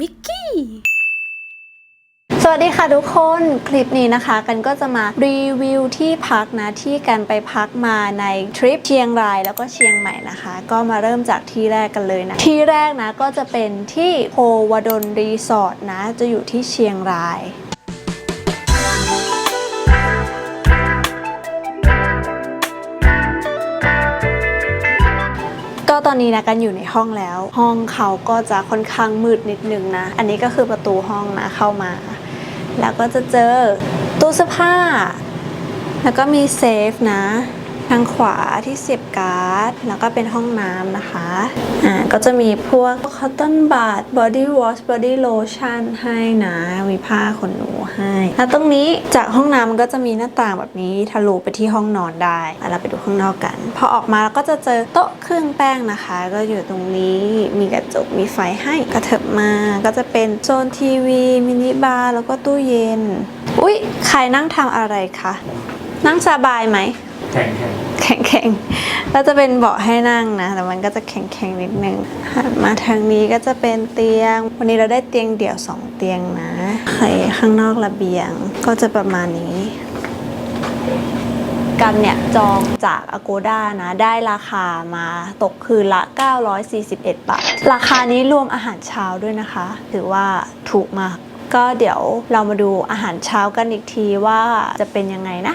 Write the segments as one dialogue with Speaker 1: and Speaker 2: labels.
Speaker 1: มิกกี้ สวัสดีค่ะทุกคน คลิปนี้นะคะ กันก็จะมารีวิวที่พักนะที่กันไปพักมาในทริปเชียงรายแล้วก็เชียงใหม่นะคะ ก็มาเริ่มจากที่แรกกันเลยนะ ที่แรกนะก็จะเป็นที่โพวดลรีสอร์ทนะ จะอยู่ที่เชียงราย ตอนนี้นะกันอยู่ในห้องแล้ว ห้องเขาก็จะค่อนข้างมืดนิดนึงนะ อันนี้ก็คือประตูห้องนะเข้ามา แล้วก็จะเจอตู้เสื้อผ้า แล้วก็มีเซฟนะ ทางขวาที่เสียบการ์ด แล้วก็เป็นห้องน้ำนะคะ อ่า ก็จะมีพวกคอตตอนบา d บอดี้วอชบอดี้โลชั่นให้นะมีผ้าขนหนูให้ แล้วตรงนี้จากห้องน้ำมันก็จะมีหน้าต่างแบบนี้ทะลุไปที่ห้องนอนได้เราไปดูข้างนอกกัน พอออกมาเราก็จะเจอโต๊ะเครื่องแป้งนะคะ ก็อยู่ตรงนี้มีกระจกมีไฟให้กระเถิบมา ก็จะเป็นโซนทีวีมินิบาร์แล้วก็ตู้เย็น อุ๊ย ใครนั่งทำอะไรคะนั่งสบายไหม
Speaker 2: แข็งแข็ง
Speaker 1: แข็งๆแล้วจะเป็นเบาะให้นั่งนะ แต่มันก็จะแข็งๆนิดนึงมาทางนี้ก็จะเป็นเตียง วันนี้เราได้เตียงเดี่ยวสองเตียงนะใครข้างนอกระเบียงก็จะประมาณนี้กันเนี่ย จองจาก Agoda นะ ได้ราคามาตกคืนละ 941 บาท ราคานี้รวมอาหารเช้าด้วยนะคะ ถือว่าถูกมาก ก็เดี๋ยวเรามาดูอาหารเช้ากันอีกทีว่าจะเป็นยังไงนะ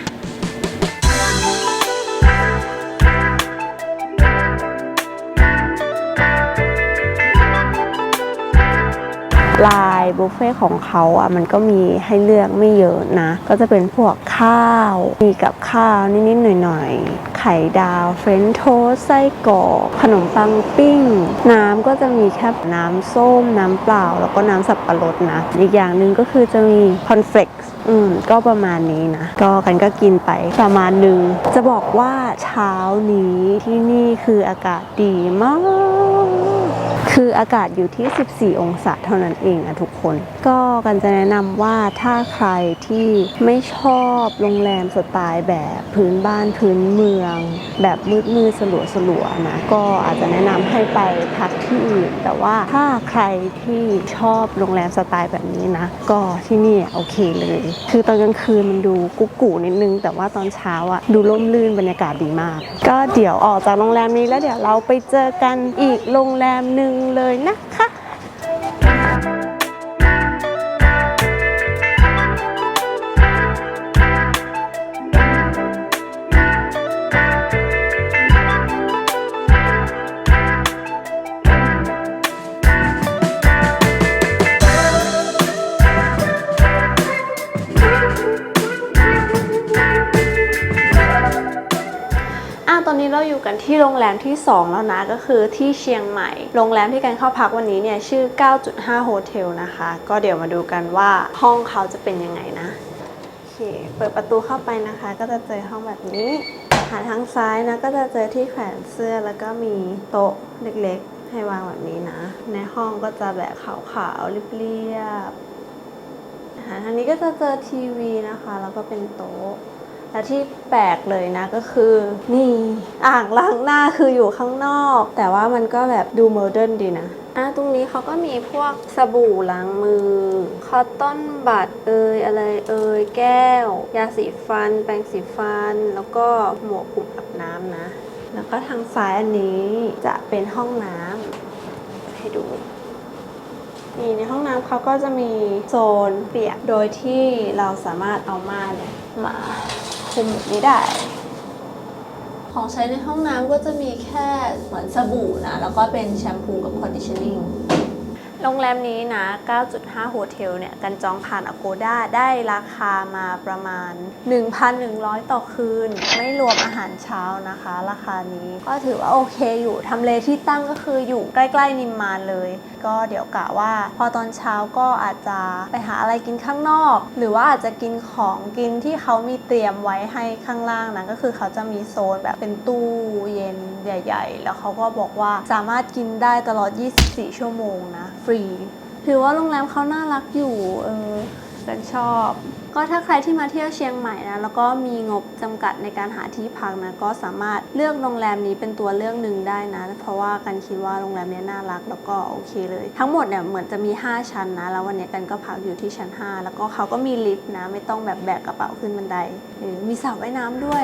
Speaker 1: ลายบุฟเฟ่ของเขาอะมันก็มีให้เลือกไม่เยอะนะ ก็จะเป็นพวกข้าว มีกับข้าวนิดๆหน่อยๆ ไข่ดาวเฟรนช์โทสต์ไส้กรอกขนมปังปิ้ง น้ำก็จะมีแค่น้ำส้ม น้ำเปล่า แล้วก็น้ำสับปะรดนะ อีกอย่างหนึ่งก็คือจะมีคอนเฟลกซ์อืมก็ประมาณนี้นะ ก็กันก็กินไปประมาณหนึ่งจะบอกว่าเช้านี้ที่นี่คืออากาศดีมากคืออากาศอยู่ที่ 14 องศาเท่านั้นเองอะทุกคน ก็กันจะแนะนำว่าถ้าใครที่ไม่ชอบโรงแรมสไตล์แบบพื้นบ้านพื้นเมือง แบบมืดมืดสลัวสลัวนะ ก็อาจจะแนะนำให้ไปพักที่อื่น แต่ว่าถ้าใครที่ชอบโรงแรมสไตล์แบบนี้นะ ก็ที่นี่โอเคเลย คือตอนกลางคืนมันดูกุ๊กกูนิดนึง แต่ว่าตอนเช้าอะดูร่มรื่นบรรยากาศดีมาก ก็เดี๋ยวออกจากโรงแรมนี้แล้วเดี๋ยวเราไปเจอกันอีกโรงแรมหนึ่งเลยนะคะ เราอยู่กันที่โรงแรมที่ 2 แล้วนะก็คือที่เชียงใหม่ โรงแรมที่กันเข้าพักวันนี้เนี่ยชื่อ 9.5 โฮเทลนะคะ ก็เดี๋ยวมาดูกันว่าห้องเขาจะเป็นยังไงนะโอเคเปิดประตูเข้าไปนะคะ ก็จะเจอห้องแบบนี้หันทางซ้ายนะก็จะเจอที่แขวนเสื้อแล้วก็มีโต๊ะเล็กๆ ให้วางแบบนี้นะ ในห้องก็จะแบบขาวๆเรียบๆหันทางนี้ก็จะเจอทีวีนะคะ แล้วก็เป็นโต๊ะ และที่แปลกเลยนะก็คือนี่อ่างล้างหน้าคืออยู่ข้างนอก แต่ว่ามันก็แบบดูโมเดิร์นดีนะอะตรงนี้เขาก็มีพวกสบู่ล้างมือ คอตตอนบัดเอยอะไรเอยแก้ว ยาสีฟัน แปรงสีฟัน แล้วก็หมวกคลุมอาบน้ำนะ แล้วก็ทางซ้ายอันนี้จะเป็นห้องน้ำให้ดูนี่ในห้องน้ำเขาก็จะมีโซนเปียก โดยที่เราสามารถเอาม่านเนี่ยมา คุมแบบนี้ได้ ของใช้ในห้องน้ำก็จะมีแค่เหมือนสบู่นะ แล้วก็เป็นแชมพูกับคอนดิชนิ่ง โรงแรมนี้นะ 9.5 โฮเทลเนี่ย กันจองผ่าน Agoda ได้ราคามาประมาณ 1,100 ต่อคืน ไม่รวมอาหารเช้านะคะ ราคานี้ก็ถือว่าโอเคอยู่ ทำเลที่ตั้งก็คืออยู่ใกล้ ๆ นิมมานเลย ก็เดี๋ยวกะว่า พอตอนเช้าก็อาจจะไปหาอะไรกินข้างนอก หรือว่าอาจจะกินของกินที่เขามีเตรียมไว้ให้ข้างล่างนะก็คือเขาจะมีโซนแบบเป็นตู้เย็นใหญ่ ๆ แล้วเขาก็บอกว่าสามารถกินได้ตลอด 24 ชั่วโมงนะฟรีถือว่าโรงแรมเขาน่ารักอยู่ เออกันชอบ ก็ถ้าใครที่มาเที่ยวเชียงใหม่นะ แล้วก็มีงบจำกัดในการหาที่พักนะ ก็สามารถเลือกโรงแรมนี้เป็นตัวเลือกหนึ่งได้นะ เพราะว่ากันคิดว่าโรงแรมนี้น่ารักแล้วก็โอเคเลย ทั้งหมดเนี่ยเหมือนจะมี 5 ชั้นนะ แล้ววันเนี้ยกันก็พักอยู่ที่ชั้น 5 แล้วก็เขาก็มีลิฟต์นะ ไม่ต้องแบบแบกกระเป๋าขึ้นบันไดเออมีสระว่ายน้ำด้วย